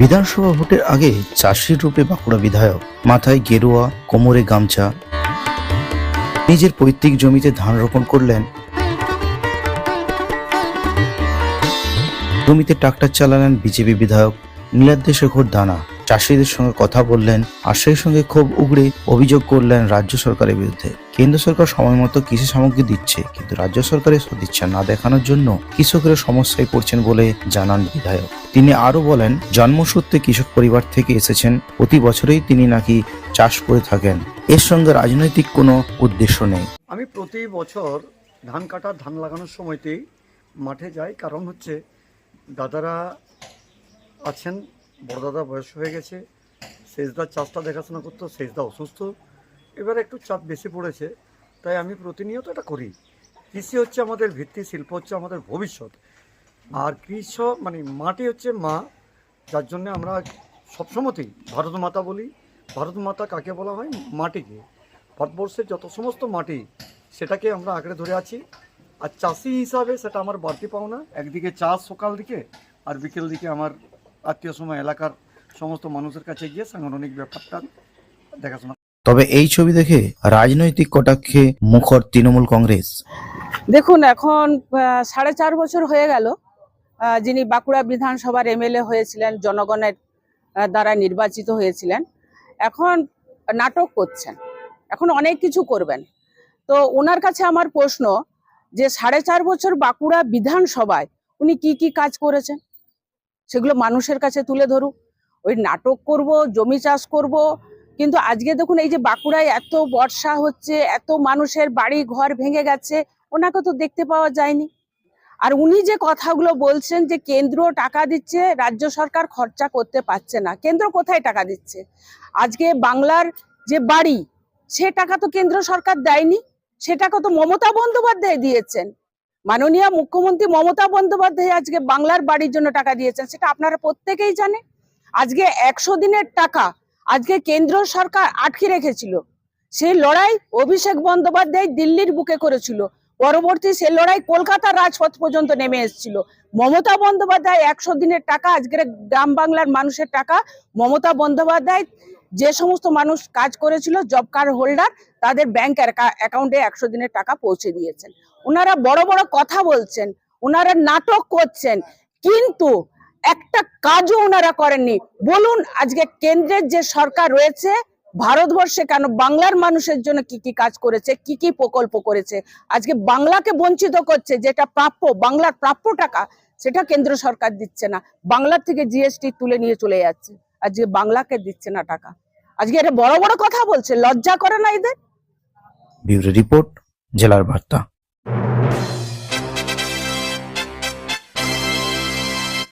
বিধানসভা ভোটের আগে চাষির রূপে বাঁকুড়া বিধায়ক, মাথায় গেরুয়া, কোমরে গামছা, নিজের পৈতৃক জমিতে ধান রোপণ করলেন। জমিতে ট্রাক্টর চালালেন বিজেপি বিধায়ক নীলাদ্রি শেখর দানা। চাষিদের সঙ্গে কথা বললেন আর সেই সঙ্গে ক্ষোভ উগড়ে অভিযোগ করলেন রাজ্য সরকারের বিরুদ্ধে। কেন্দ্র সরকার সময় মতো কৃষি সামগ্রী দিচ্ছে, কিন্তু রাজ্য সরকারের সদিচ্ছা না দেখানোর জন্য কৃষকেরা সমস্যায় পড়ছেন বলে জানান বিধায়ক। তিনি আরও বলেন, জন্মসূত্রে কৃষক পরিবার থেকে এসেছেন, প্রতি বছরেই তিনি নাকি চাষ করে থাকেন। এর সঙ্গে রাজনৈতিক কোনো উদ্দেশ্য নেই। আমি প্রতি বছর ধান কাটা, ধান লাগানোর সময়তেই মাঠে যাই, কারণ হচ্ছে দাদারা আছেন বড় দাদা বয়স হয়ে গেছে শেষদার চাষটা দেখাশোনা করতো শেষদা অসুস্থ। এবার একটু চাপ বেশি পড়েছে, তাই আমি প্রতিনিয়ত এটা করি। কৃষি হচ্ছে আমাদের ভিত্তি, শিল্প হচ্ছে আমাদের ভবিষ্যৎ। আর কৃষক মানে মাটি হচ্ছে মা, যার জন্য আমরা সবসময়তেই ভারত মাতা বলি। ভারত মাতা কাকে বলা হয়? মাটিকে। ভারতবর্ষের যত সমস্ত মাটি, সেটাকে আমরা আঁকড়ে ধরে আছি। আর চাষি হিসাবে সেটা আমার বাড়তি পাওনা। একদিকে চাষ সকাল দিকে, আর বিকেল দিকে আমার আত্মীয় সময় এলাকার সমস্ত মানুষের কাছে গিয়ে সাংগঠনিক ব্যাপারটা দেখাশোনা তবে এই ছবি দেখে রাজনৈতিক কটাক্ষে মুখর তৃণমূল কংগ্রেস। দেখুন এখন সাড়ে চার বছর হয়ে গেল যিনি বাঁকুড়া বিধানসভার এমএলএ হয়েছিলেন জনগণের দ্বারা নির্বাচিত হয়েছিলেন। এখন নাটক করছেন এখন অনেক কিছু করবেন। তো ওনার কাছে আমার প্রশ্ন যে সাড়ে চার বছর বাঁকুড়া বিধানসভায় উনি কি কি কাজ করেছেন? সেগুলো মানুষের কাছে তুলে ধরুক। ওই নাটক করব, জমি চাষ করব, কিন্তু আজকে দেখুন এই যে বাঁকুড়ায় এত বর্ষা হচ্ছে, এত মানুষের বাড়ি ঘর ভেঙে গেছে, ওনাকে তো দেখতে পাওয়া যায়নি। আর উনি যে কথাগুলো বলছেন যে কেন্দ্র টাকা দিচ্ছে, রাজ্য সরকার খরচা করতে পারছে না। কেন্দ্র কোথায় টাকা দিচ্ছে? আজকে বাংলার যে বাড়ি, সে টাকা তো কেন্দ্র সরকার দেয়নি সে টাকা তো মমতা বন্দ্যোপাধ্যায় দিয়েছেন। মাননীয় মুখ্যমন্ত্রী মমতা বন্দ্যোপাধ্যায় আজকে বাংলার বাড়ির জন্য টাকা দিয়েছেন, সেটা আপনারা প্রত্যেকেই জানে আজকে একশো দিনের টাকা আজকে কেন্দ্র সরকার আটকে রেখেছিল। সেই লড়াই অভিষেক বন্দ্যোপাধ্যায় দিল্লির বুকে করেছিল। পরবর্তী সে লড়াই কলকাতার রাজপথ পর্যন্ত নেমে এসেছিল। মমতা বন্দ্যোপাধ্যায় একশো দিনের টাকা, আজকের গ্রাম বাংলার মানুষের টাকা, মমতা বন্দ্যোপাধ্যায় যে সমস্ত মানুষ কাজ করেছিল জব কার্ড হোল্ডার তাদের ব্যাংক অ্যাকাউন্টে একশো দিনের টাকা পৌঁছে দিয়েছেন। ওনারা বড় বড় কথা বলছেন ওনারা নাটক করছেন, কিন্তু একটা কাজও ওনারা করেননি। বলুন, আজকে কেন্দ্রের যে সরকার রয়েছে, ভারতবর্ষে কেন বাংলার মানুষের জন্য কি কি কাজ করেছে, কি কি প্রকল্প করেছে? আজকে বাংলাকে বঞ্চিত করছে, যেটা প্রাপ্য, বাংলার প্রাপ্য টাকা, সেটা কেন্দ্র সরকার দিচ্ছে না। বাংলার থেকে জিএসটি তুলে নিয়ে চলে যাচ্ছে। আজকে বাংলাকে দিচ্ছে না টাকা। আজকে এটা বড় বড় কথা বলছে, লজ্জা করে না এদের? রিপোর্ট, জেলার বার্তা।